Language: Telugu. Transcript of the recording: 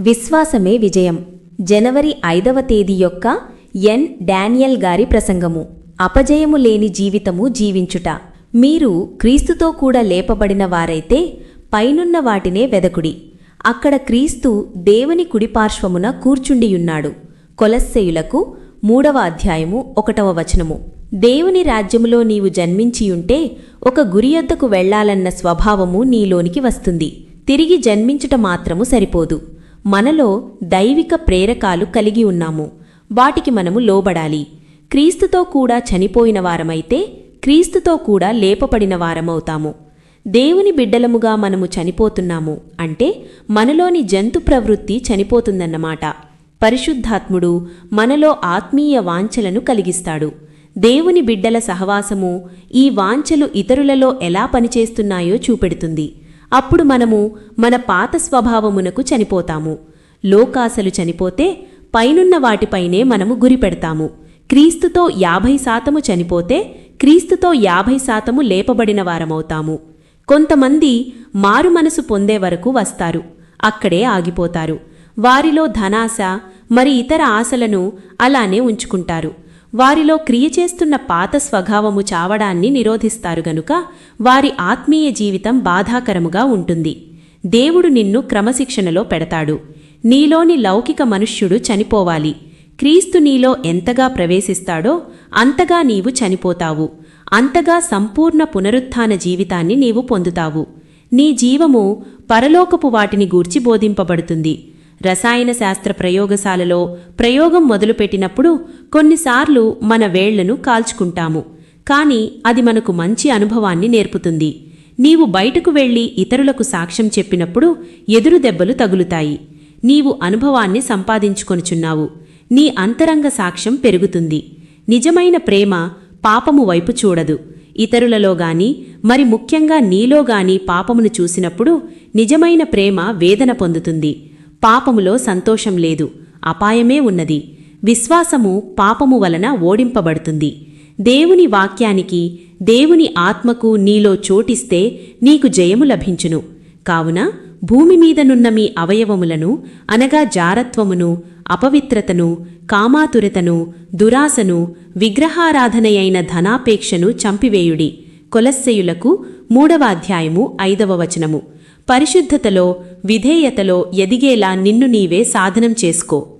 విశ్వాసమే విజయం. జనవరి ఐదవ తేదీ యొక్క ఎన్. డానియల్ గారి ప్రసంగము. అపజయము లేని జీవితము జీవించుట. మీరు క్రీస్తుతో కూడా లేపబడిన వారైతే పైనున్న వాటినే వెదకుడి. అక్కడ క్రీస్తు దేవుని కుడిపార్శ్వమున కూర్చుండియున్నాడు. కొలస్సెయులకు మూడవ అధ్యాయము ఒకటవ వచనము. దేవుని రాజ్యములో నీవు జన్మించియుంటే ఒక గురియొద్దకు వెళ్ళాలన్న స్వభావము నీలోనికి వస్తుంది. తిరిగి జన్మించుట మాత్రము సరిపోదు. మనలో దైవిక ప్రేరకాలు కలిగి ఉన్నాము. వాటికి మనము లోబడాలి. క్రీస్తుతో కూడా చనిపోయిన వారమైతే క్రీస్తుతో కూడా లేపబడిన వారమవుతాము. దేవుని బిడ్డలముగా మనము చనిపోతున్నాము అంటే మనలోని జంతు ప్రవృత్తి చనిపోతుందన్నమాట. పరిశుద్ధాత్ముడు మనలో ఆత్మీయ వాంఛలను కలిగిస్తాడు. దేవుని బిడ్డల సహవాసము ఈ వాంఛలు ఇతరులలో ఎలా పనిచేస్తున్నాయో చూపెడుతుంది. అప్పుడు మనము మన పాత స్వభావమునకు చనిపోతాము. లోకాసలు చనిపోతే పైనున్న వాటిపైనే మనము గురిపెడతాము క్రీస్తుతో యాభై శాతము చనిపోతే క్రీస్తుతో యాభై శాతము లేపబడిన వారమవుతాము. కొంతమంది మారు మనసు పొందే వరకు వస్తారు. అక్కడే ఆగిపోతారు. వారిలో ధనాశ మరి ఇతర ఆశలను అలానే ఉంచుకుంటారు. వారిలో క్రియ చేస్తున్న పాత స్వభావము చావడాన్ని నిరోధిస్తారు గనుక వారి ఆత్మీయ జీవితం బాధాకరముగా ఉంటుంది. దేవుడు నిన్ను క్రమశిక్షణలో పెడతాడు. నీలోని లౌకిక మనుష్యుడు చనిపోవాలి. క్రీస్తు నీలో ఎంతగా ప్రవేశిస్తాడో అంతగా నీవు చనిపోతావు. అంతగా సంపూర్ణ పునరుత్థాన జీవితాన్ని నీవు పొందుతావు. నీ జీవము పరలోకపు వాటిని గూర్చి బోధింపబడుతుంది. రసాయన శాస్త్ర ప్రయోగశాలలో ప్రయోగం మొదలుపెట్టినప్పుడు కొన్నిసార్లు మన వేళ్ళను కాల్చుకుంటాము. కాని అది మనకు మంచి అనుభవాన్ని నేర్పుతుంది. నీవు బయటకు వెళ్ళి ఇతరులకు సాక్ష్యం చెప్పినప్పుడు ఎదురు దెబ్బలు తగులుతాయి. నీవు అనుభవాన్ని సంపాదించుకొనుచున్నావు. నీ అంతరంగ సాక్ష్యం పెరుగుతుంది. నిజమైన ప్రేమ పాపము వైపు చూడదు. ఇతరులలో గాని మరి ముఖ్యంగా నీలో గాని పాపమును చూసినప్పుడు నిజమైన ప్రేమ వేదన పొందుతుంది. పాపములో సంతోషం లేదు అపాయమే ఉన్నది. విశ్వాసము పాపము వలన ఓడింపబడుతుంది. దేవుని వాక్యానికి దేవుని ఆత్మకు నీలో చోటిస్తే నీకు జయము లభించును. కావున భూమి మీదనున్న మీ అవయవములను అనగా జారత్వమును అపవిత్రతను కామాతురతను దురాశను విగ్రహారాధనయైన ధనాపేక్షను చంపివేయుడి. కొలస్సెయులకు మూడవ అధ్యాయము ఐదవ వచనము. పరిశుద్ధతలో విధేయతలో ఎదిగేలా నిన్ను నీవే సాధనం చేసుకో.